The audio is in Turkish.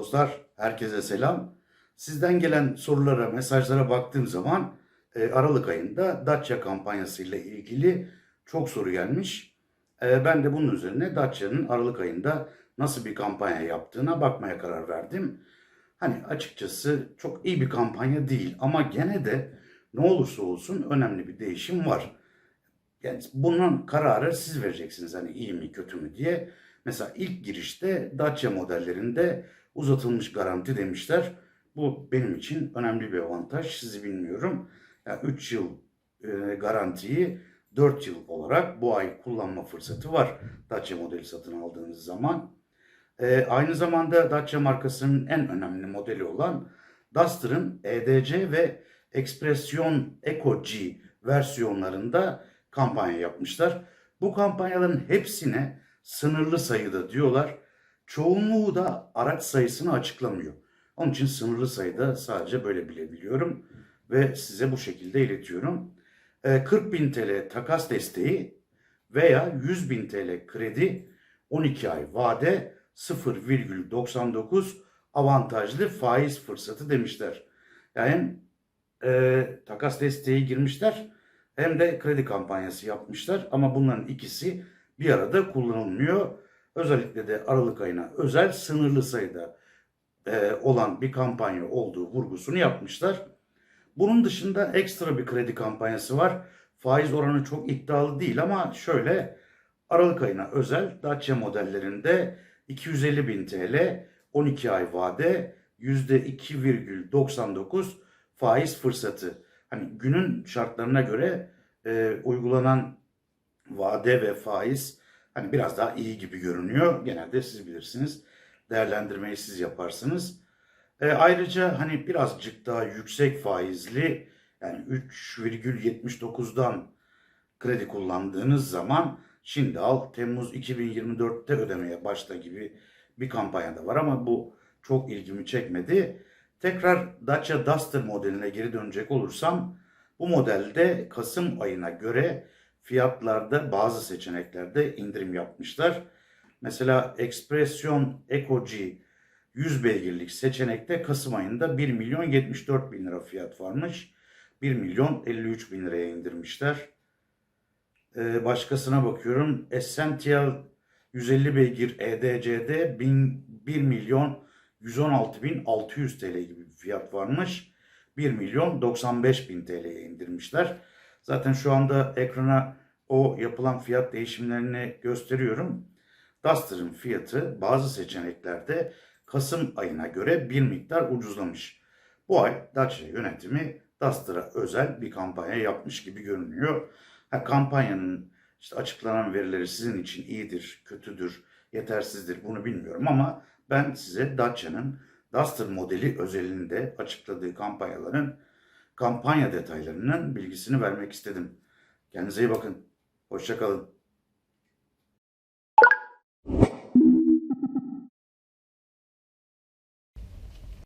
Dostlar, herkese selam. Sizden gelen sorulara, mesajlara baktığım zaman e, Aralık ayında Dacia kampanyası ile ilgili çok soru gelmiş. E, ben de bunun üzerine Dacia'nın Aralık ayında nasıl bir kampanya yaptığına bakmaya karar verdim. Hani açıkçası çok iyi bir kampanya değil ama gene de ne olursa olsun önemli bir değişim var. Yani bunun kararı siz vereceksiniz hani iyi mi kötü mü diye. Mesela ilk girişte Dacia modellerinde uzatılmış garanti demişler. Bu benim için önemli bir avantaj. Sizi bilmiyorum. Yani 3 yıl e, garantiyi 4 yıl olarak bu ay kullanma fırsatı var. Dacia modeli satın aldığınız zaman. E, aynı zamanda Dacia markasının en önemli modeli olan Duster'ın EDC ve Expression Eco G versiyonlarında kampanya yapmışlar. Bu kampanyaların hepsine sınırlı sayıda diyorlar. Çoğunluğu da araç sayısını açıklamıyor. Onun için sınırlı sayıda sadece böyle bilebiliyorum ve size bu şekilde iletiyorum. Ee, 40 bin TL takas desteği veya 100 bin TL kredi 12 ay vade 0,99 avantajlı faiz fırsatı demişler. Yani e, takas desteği girmişler hem de kredi kampanyası yapmışlar ama bunların ikisi bir arada kullanılmıyor. Özellikle de Aralık ayına özel sınırlı sayıda e, olan bir kampanya olduğu vurgusunu yapmışlar. Bunun dışında ekstra bir kredi kampanyası var. Faiz oranı çok iddialı değil ama şöyle Aralık ayına özel Dacia modellerinde 250 bin TL 12 ay vade %2,99 faiz fırsatı. Hani günün şartlarına göre e, uygulanan vade ve faiz hani biraz daha iyi gibi görünüyor. Genelde siz bilirsiniz. Değerlendirmeyi siz yaparsınız. E, ayrıca hani birazcık daha yüksek faizli yani 3,79'dan kredi kullandığınız zaman şimdi al Temmuz 2024'te ödemeye başla gibi bir kampanyada var ama bu çok ilgimi çekmedi. Tekrar Dacia Duster modeline geri dönecek olursam bu modelde Kasım ayına göre fiyatlarda bazı seçeneklerde indirim yapmışlar. Mesela Expression Eco G 100 beygirlik seçenekte Kasım ayında 1 milyon 74 bin lira fiyat varmış. 1 milyon 53 bin liraya indirmişler. Ee, başkasına bakıyorum. Essential 150 beygir EDC'de 1000 1 milyon 116 bin 600 TL gibi bir fiyat varmış. 1 milyon 95 bin TL'ye indirmişler. Zaten şu anda ekrana o yapılan fiyat değişimlerini gösteriyorum. Duster'ın fiyatı bazı seçeneklerde Kasım ayına göre bir miktar ucuzlamış. Bu ay Dacia yönetimi Duster'a özel bir kampanya yapmış gibi görünüyor. Ha, kampanyanın işte açıklanan verileri sizin için iyidir, kötüdür, yetersizdir bunu bilmiyorum ama ben size Dacia'nın Duster modeli özelinde açıkladığı kampanyaların kampanya detaylarının bilgisini vermek istedim. Kendinize iyi bakın. Hoşçakalın.